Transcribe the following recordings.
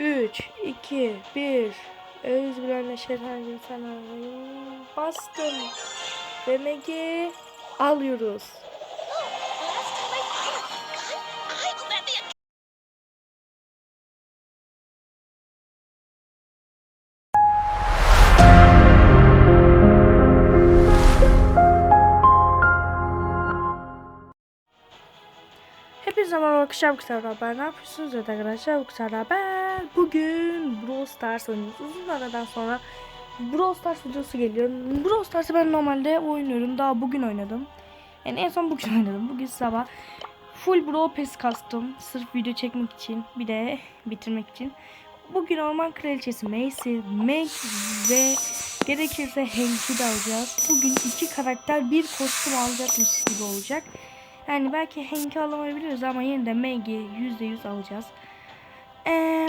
3, 2, 1. Euzubillahimineşşeytanirracim. Bastım. Ve Meg'i alıyoruz. Hepinize merhaba arkadaşlar bu kadar haber ne yapıyorsunuz arkadaşlar bu kadar haber bugün Brawl Stars oynuyoruz. Uzun aradan sonra Brawl Stars videosu geliyor. Brawl Stars'ı ben normalde oynuyorum. Daha bugün oynadım. Yani en son bugün oynadım. Bugün sabah full Brawl Pass kastım. Sırf video çekmek için bir de bitirmek için. Bugün Orman Kraliçesi Macy, Meg ve gerekirse Hank'i de alacağız. Bugün iki karakter bir kostüm alacakmış gibi olacak. Yani belki Hank'i alamayabiliriz ama yine de Mag'i %100 alacağız. Ee,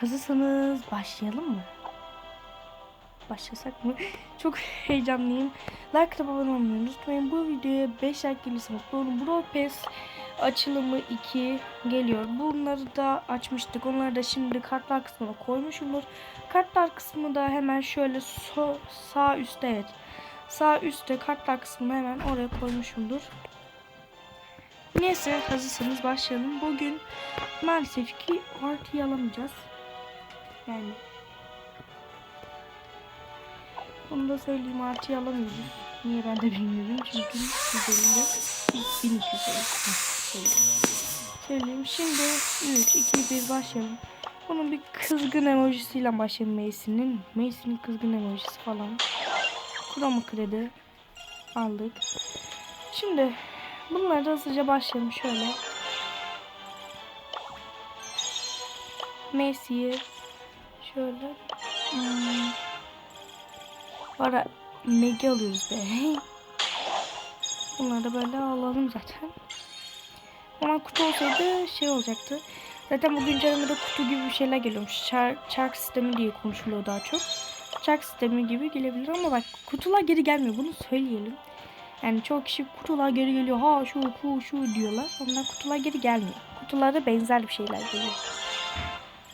hazırsanız başlayalım mı? Başlasak mı? Çok heyecanlıyım. Like abone olmayı unutmayın. Bu videoya 5 like gelirse mutlu olurum. Brawl Pass açılımı 2 geliyor. Bunları da açmıştık. Onları da şimdi kartlar kısmına koymuşumdur. Kartlar kısmı da hemen şöyle so sağ üstte evet. Sağ üstte kartlar kısmını hemen oraya koymuşumdur. Neyse hazırsanız başlayalım. Bugün maalesef ki artıyı alamayacağız. Yani bunu da söyleyeyim artıyı alamıyoruz. Niye ben de bilmiyorum. Çünkü üzerinde 1200 söyleyeyim. Şimdi 3, 2, 1 başlayalım. Bunun bir kızgın emojisiyle başlayalım Macy'nin. Macy'nin kızgın emojisi falan. Chroma kredi aldık. Şimdi Bunları da hızlıca başlayalım şöyle. Macy'yi şöyle hmm, ara Meg'i alıyoruz be. Bunları da böyle alalım zaten. Ama kutu olsaydı şey olacaktı. Zaten bu güncellemede kutu gibi bir şeyler geliyormuş. Çark, çark sistemi diye konuşuluyor daha çok. Çark sistemi gibi gelebilir ama bak kutular geri gelmiyor. Bunu söyleyelim. Yani çok kişi kutular geri geliyor. Ha şu bu şu diyorlar. Ondan kutular geri gelmiyor. Kutularda benzer bir şeyler geliyor.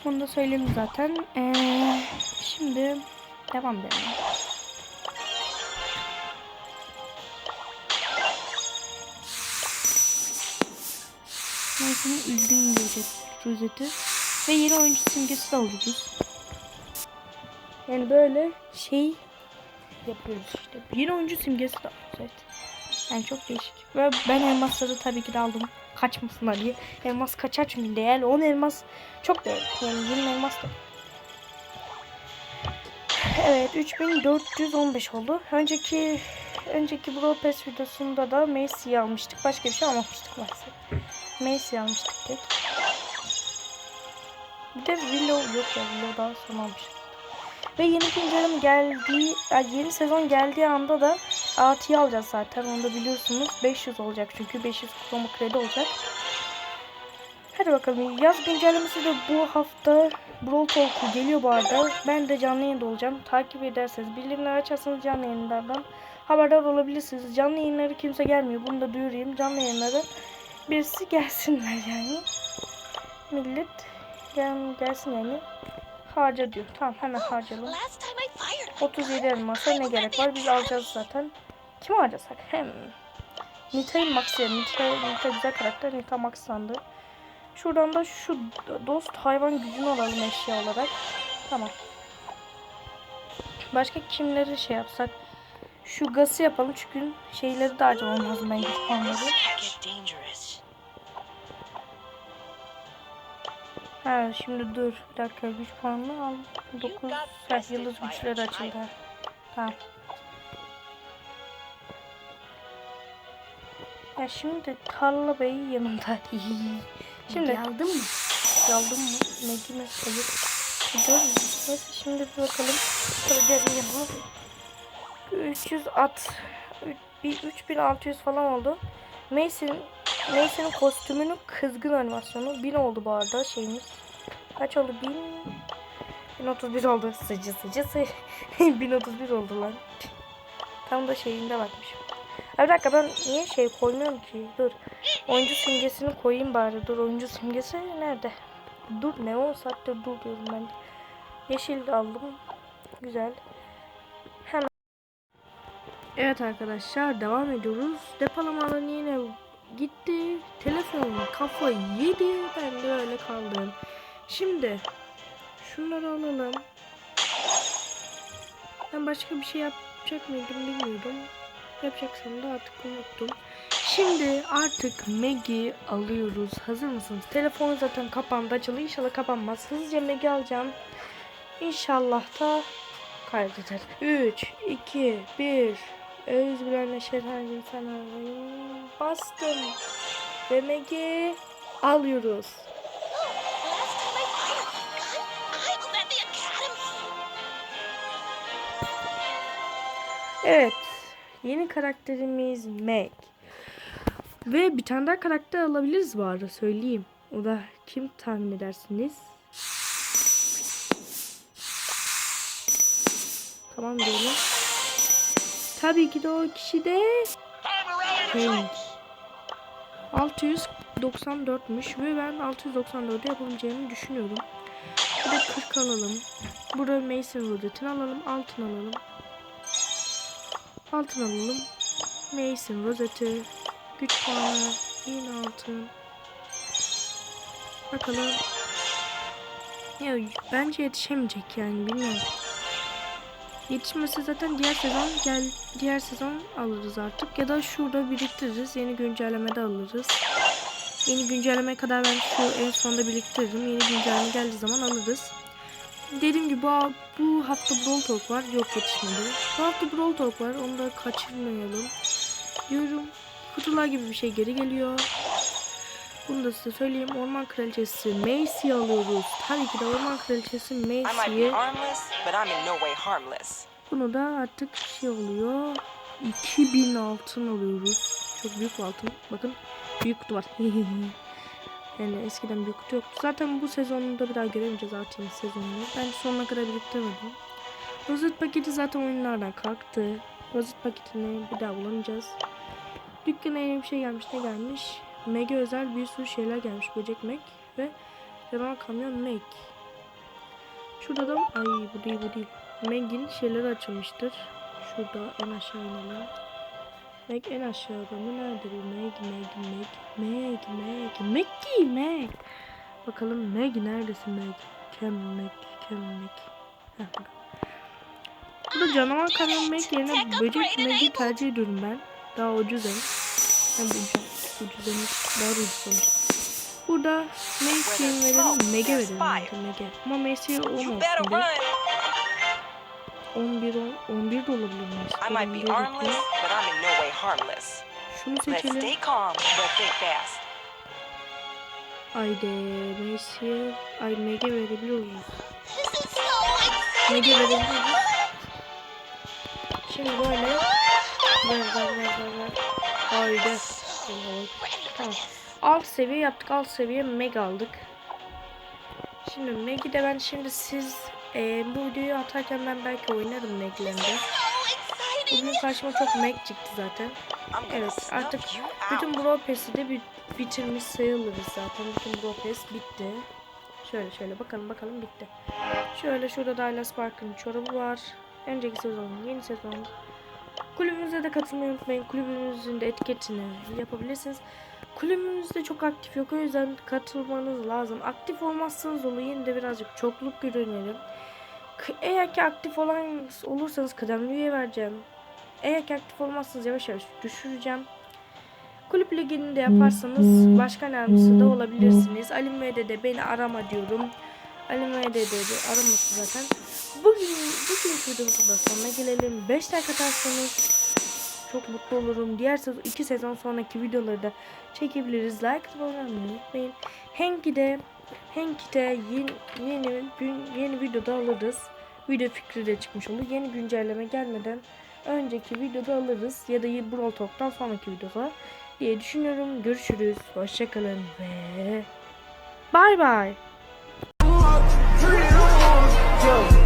Bunu da söyledim zaten. Ee, şimdi devam edelim. Neyse'nin üzdüğüm rozeti. Ve yeni oyuncu simgesi de alacağız. Yani böyle şey yapıyoruz işte. Yeni oyuncu simgesi de alacağız. Yani çok değişik. Ve ben elmasları tabii ki de aldım. Kaçmasınlar diye. Elmas kaçar çünkü değerli. 10 elmas çok değerli. Yani 20 elmas da. Evet 3415 oldu. Önceki önceki Brawl Pass videosunda da Macy'yi almıştık. Başka bir şey almamıştık maalesef. Macy'yi almıştık tek. Bir de Willow yok ya Willow daha sonra almıştık. Ve yeni güncelleme geldiği, yani yeni sezon geldiği anda da artıyı alacağız zaten. Onu da biliyorsunuz. 500 olacak çünkü 500 kutlama kredi olacak. Hadi bakalım. Yaz güncellemesi de bu hafta Brawl Talk'u geliyor bu arada. Ben de canlı yayında olacağım. Takip ederseniz, bildirimleri açarsanız canlı yayınlardan haberdar olabilirsiniz. Canlı yayınları kimse gelmiyor. Bunu da duyurayım. Canlı yayınları birisi gelsinler yani. Millet gel, gelsin yani harca diyor. Tamam hemen harcayalım. 37 elmasa ne gerek var? Biz alacağız zaten. Kim harcasak? Hem Nita'yı maxlayalım. Nita, Nita güzel karakter. Nita maxlandı. Şuradan da şu dost hayvan gücünü alalım eşya olarak. Tamam. Başka kimleri şey yapsak? Şu gası yapalım çünkü şeyleri de harcamam lazım ben güç Ha şimdi dur bir dakika güç puanını al. 9 ha, yıldız güçleri açıldı. Tamam. Ya şimdi Tarla Bey yanımda. şimdi Geldin mi? Aldım mı? Megi mi? Hayır. Gidiyoruz. Neyse şimdi bir bakalım. Şöyle gelin bu. 300 at. Ü- Bir 3600 falan oldu. Mason Mason'ın kostümünün kızgın animasyonu 1000 oldu bu arada şeyimiz. Kaç oldu? 1000 1031 oldu. Sıcı sıcı sıcı. 1031 oldu lan. Tam da şeyinde bakmışım. Bir dakika ben niye şey koymuyorum ki? Dur. Oyuncu simgesini koyayım bari. Dur oyuncu simgesi nerede? dur ne 10 saattir dur diyorum ben. Yeşil aldım. Güzel. Hemen. Evet arkadaşlar devam ediyoruz. Depolama alanı yine gitti. Telefonum kafayı yedi. Ben de öyle kaldım. Şimdi şunları alalım. Ben başka bir şey yapacak mıydım bilmiyordum. Yapacaksam da artık unuttum. Şimdi artık Mag'i alıyoruz. Hazır mısınız? Telefonu zaten kapandı açılı. İnşallah kapanmaz. Hızlıca Mag'i alacağım. İnşallah da kaydeder. 3, 2, 1. Euzubillahimineşşeytanirracim. Bastım. Ve Mag'i alıyoruz. Evet. Yeni karakterimiz Meg. Ve bir tane daha karakter alabiliriz bu arada söyleyeyim. O da kim tahmin edersiniz? Tamam diyelim. Tabii ki de o kişi de Hank. 694'müş ve ben 694'ü yapabileceğimi düşünüyorum. Bir de 40 alalım. Burada Mason Rodet'ini alalım. Altın alalım. Altın alalım. Mason rozeti. Güç puanı. Yine altın. Bakalım. Ya bence yetişemeyecek yani bilmiyorum. Yetişmesi zaten diğer sezon gel diğer sezon alırız artık ya da şurada biriktiririz. Yeni güncellemede alırız. Yeni güncellemeye kadar ben şu en sonda biriktiririm. Yeni güncelleme geldiği zaman alırız. Dediğim gibi bu, bu hafta Brawl Talk var. Yok yetişmedi. Bu hafta Brawl Talk var. Onu da kaçırmayalım. Diyorum. Kutular gibi bir şey geri geliyor. Bunu da size söyleyeyim. Orman Kraliçesi Macy'yi alıyoruz. Tabii ki de Orman Kraliçesi Macy'yi. Bunu da artık şey oluyor. 2000 altın alıyoruz. Çok büyük altın. Bakın büyük kutu var. yani eskiden büyük kutu yoktu. Zaten bu sezonunda bir daha göremeyeceğiz artık sezonunu. Ben sonuna kadar biriktirmedim. Rozet paketi zaten oyunlardan kalktı. Rozet paketini bir daha bulamayacağız. Dükkana yeni bir şey gelmiş. Ne gelmiş? Meg'e özel bir sürü şeyler gelmiş. Böcek Meg ve canavar kamyon Meg. Şurada da ay bu değil bu değil. Meg'in şeyleri açılmıştır. Şurada en aşağı inelim. Meg en aşağıda mı? Nerede bu? Meg, Meg, Meg, Meg, Meg, Meg'i, Meg. Bakalım Meg neredesin Meg? Kem Meg, Kem Meg. Bak. Burada canavar kamyon Meg yerine böcek Meg'i tercih ediyorum ben. Daha ucuz hem. Hem ucuz. Ucuz hem daha ucuz sonuçta. Burada Macy'yi verelim, Meg'e verelim. Meg'e. Ama Macy'ye run. 11 on- 11 de olabilir Macy. Şunu seçelim. Haydi Macy'ye, ay Meg'e is so Meg'e exciting. verebiliyoruz. Şimdi böyle. Ver ver ver ver ver. Haydi. For Tamam. Alt seviye yaptık. Alt seviye Meg aldık. Şimdi Meg'i de ben şimdi siz e, bu videoyu atarken ben belki oynarım Meg'lerinde. Bugün karşıma çok Meg çıktı zaten. Evet artık bütün. Brawl Pass'i de bitirmiş sayılırız zaten. Bütün Brawl Pass bitti. Şöyle şöyle bakalım bakalım bitti. Şöyle şurada da Ayla Spark'ın çorabı var. Önceki sezonun yeni sezon. Kulübümüze de katılmayı unutmayın. Kulübümüzün de etiketini yapabilirsiniz. Kulübümüzde çok aktif yok. O yüzden katılmanız lazım. Aktif olmazsanız olur. Yine de birazcık çokluk görünelim. Eğer ki aktif olan olursanız kıdemli üye vereceğim. Eğer ki aktif olmazsanız yavaş yavaş düşüreceğim. Kulüp ligini de yaparsanız başkan yardımcısı da olabilirsiniz. Ali M'de de beni arama diyorum. Ali M'de de, de araması zaten. Bugün bugün videomuzun da sonuna gelelim. 5 like atarsanız çok mutlu olurum. Diğer sezon 2 sezon sonraki videoları da çekebiliriz. Like olmayı unutmayın. Hank'i de Hank'i de yeni, yeni, gün- yeni videoda alırız. Video fikri de çıkmış olur. Yeni güncelleme gelmeden önceki videoda alırız. Ya da Brawl Talk'tan sonraki videoda diye düşünüyorum. Görüşürüz. Hoşçakalın ve bye bye. Joe.